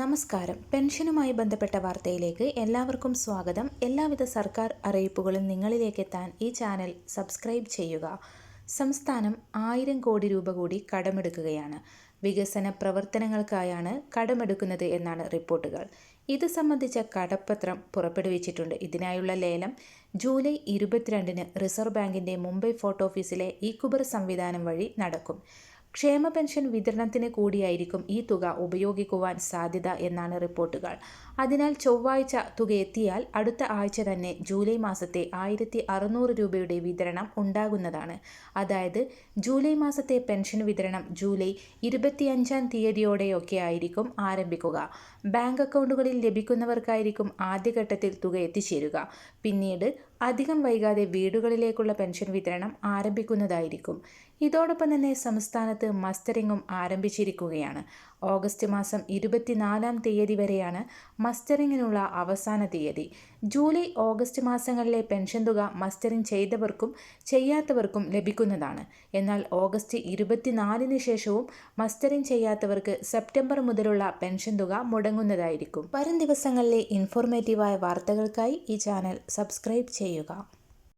നമസ്കാരം. പെൻഷനുമായി ബന്ധപ്പെട്ട വാർത്തയിലേക്ക് എല്ലാവർക്കും സ്വാഗതം. എല്ലാവിധ സർക്കാർ അറിയിപ്പുകളും നിങ്ങളിലേക്ക് എത്താൻ ഈ ചാനൽ സബ്സ്ക്രൈബ് ചെയ്യുക. സംസ്ഥാനം ആയിരം കോടി രൂപ കൂടി കടമെടുക്കുകയാണ്. വികസന പ്രവർത്തനങ്ങൾക്കായാണ് കടമെടുക്കുന്നത് എന്നാണ് റിപ്പോർട്ടുകൾ. ഇത് സംബന്ധിച്ച കടപ്പത്രം പുറപ്പെടുവിച്ചിട്ടുണ്ട്. ഇതിനായുള്ള ലേലം ജൂലൈ ഇരുപത്തിരണ്ടിന് റിസർവ് ബാങ്കിന്റെ മുംബൈ ഫോർട്ട് ഓഫീസിലെ ഇക്കുബർ സംവിധാനം വഴി നടക്കും. ക്ഷേമ പെൻഷൻ വിതരണത്തിന് കൂടിയായിരിക്കും ഈ തുക ഉപയോഗിക്കുവാൻ സാധ്യത എന്നാണ് റിപ്പോർട്ടുകൾ. അതിനാൽ ചൊവ്വാഴ്ച തുക എത്തിയാൽ അടുത്ത ആഴ്ച തന്നെ ജൂലൈ മാസത്തെ ആയിരത്തി അറുന്നൂറ് രൂപയുടെ വിതരണം ഉണ്ടാകുന്നതാണ്. അതായത് ജൂലൈ മാസത്തെ പെൻഷൻ വിതരണം ജൂലൈ ഇരുപത്തിയഞ്ചാം തീയതിയോടെയൊക്കെ ആയിരിക്കും ആരംഭിക്കുക. ബാങ്ക് അക്കൗണ്ടുകളിൽ ലഭിക്കുന്നവർക്കായിരിക്കും ആദ്യഘട്ടത്തിൽ തുക എത്തിച്ചേരുക. പിന്നീട് അധികം വൈകാതെ വീടുകളിലേക്കുള്ള പെൻഷൻ വിതരണം ആരംഭിക്കുന്നതായിരിക്കും. ഇതോടൊപ്പം തന്നെ സംസ്ഥാനത്ത് മസ്റ്ററിങ്ങും ആരംഭിച്ചിരിക്കുകയാണ്. ഓഗസ്റ്റ് മാസം ഇരുപത്തിനാലാം തീയതി വരെയാണ് മസ്റ്ററിങ്ങിനുള്ള അവസാന തീയതി. ജൂലൈ ഓഗസ്റ്റ് മാസങ്ങളിലെ പെൻഷൻ തുക മസ്റ്ററിംഗ് ചെയ്തവർക്കും ചെയ്യാത്തവർക്കും ലഭിക്കുന്നതാണ്. എന്നാൽ ഓഗസ്റ്റ് ഇരുപത്തിനാലിന് ശേഷവും മസ്റ്ററിംഗ് ചെയ്യാത്തവർക്ക് സെപ്റ്റംബർ മുതലുള്ള പെൻഷൻ തുക മുടങ്ങുന്നതായിരിക്കും. വരും ദിവസങ്ങളിലെ ഇൻഫോർമേറ്റീവായ വാർത്തകൾക്കായി ഈ ചാനൽ സബ്സ്ക്രൈബ് ചെയ്യുക. 有感